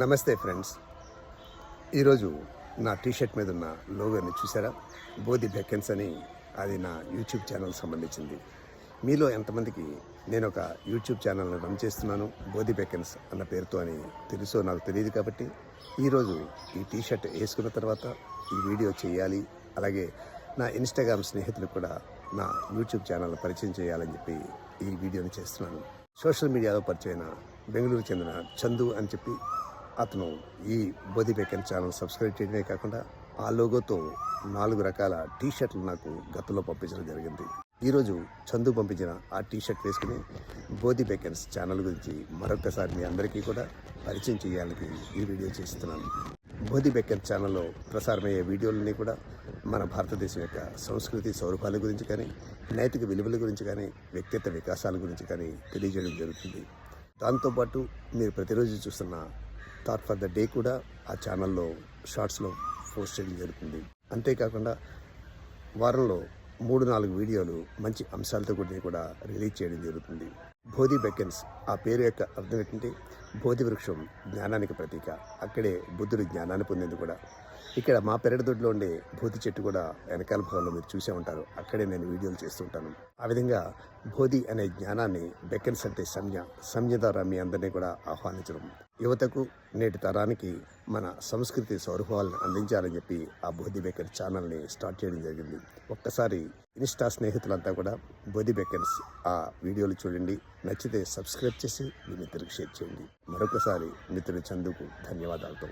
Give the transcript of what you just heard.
నమస్తే ఫ్రెండ్స్. ఈరోజు నా టీషర్ట్ మీద ఉన్న లోగోని చూసారా? బోధి బెకెన్స్ అని అది నా యూట్యూబ్ ఛానల్ సంబంధించింది. మీలో ఎంతమందికి నేను ఒక యూట్యూబ్ ఛానల్ని రన్ చేస్తున్నాను బోధి బెకెన్స్ అన్న పేరుతో అని తెలుసో నాకు తెలియదు కాబట్టి ఈరోజు ఈ టీషర్ట్ వేసుకున్న తర్వాత ఈ వీడియో చేయాలి అలాగే నా ఇన్స్టాగ్రామ్ స్నేహితులకు కూడా నా యూట్యూబ్ ఛానల్ పరిచయం చేయాలని చెప్పి ఈ వీడియోని చేస్తున్నాను. సోషల్ మీడియాలో పరిచయమైన బెంగళూరు చెందిన చందు అని చెప్పి అతను ఈ బోధి బేకన్ ఛానల్ సబ్స్క్రైబ్ చేయడమే కాకుండా ఆ లోగోతో నాలుగు రకాల టీ షర్ట్లు నాకు గతంలో పంపించడం జరిగింది. ఈరోజు చందు పంపించిన ఆ టీ షర్ట్ వేసుకుని బోధి బేకన్స్ ఛానల్ గురించి మరొకసారి మీ అందరికీ కూడా పరిచయం చేయాలని ఈ వీడియో చేస్తున్నాను. బోధి బెక్కర్ ఛానల్లో ప్రసారమయ్యే వీడియోలన్నీ కూడా మన భారతదేశం యొక్క సంస్కృతి స్వరూపాల గురించి కానీ నైతిక విలువల గురించి కానీ వ్యక్తిత్వ వికాసాల గురించి కానీ తెలియజేయడం జరుగుతుంది. దాంతోపాటు మీరు ప్రతిరోజు చూస్తున్న థాట్ ఫర్ ద డే కూడా ఆ ఛానల్లో షార్ట్స్లో పోస్ట్ చేయడం జరుగుతుంది. అంతేకాకుండా వారంలో మూడు నాలుగు వీడియోలు మంచి అంశాలతో కూడినవి కూడా రిలీజ్ చేయడం జరుగుతుంది. బోధి బెకెన్స్ ఆ పేరు యొక్క అర్థం ఏంటంటే బోధి వృక్షం జ్ఞానానికి ప్రతీక. అక్కడే బుద్ధుడు జ్ఞానాన్ని పొందింది కూడా. ఇక్కడ మా పెరటిదొడ్లో ఉండే బోధి చెట్టు కూడా వెనకాల భాగంలో మీరు చూసే ఉంటారు. అక్కడే నేను వీడియోలు చేస్తుంటాను ఆ విధంగా బోధి అనే జ్ఞానాన్ని బెకెన్స్ అంటే సంజ్ఞ సంజ్ఞ ద్వారా మీ అందరినీ కూడా ఆహ్వానించడం. యువతకు నేటి తరానికి మన సంస్కృతి సౌరభాలను అందించాలని చెప్పి ఆ బోధి బెకర్ ఛానల్ని స్టార్ట్ చేయడం జరిగింది. ఒక్కసారి ఇన్స్టా స్నేహితులంతా కూడా బోధి బెకర్స్ ఆ వీడియోలు చూడండి. నచ్చితే సబ్స్క్రైబ్ చేసి మీ మిత్రులకు షేర్ చేయండి. మరొకసారి మిత్రుడు చందుకు ధన్యవాదాలతో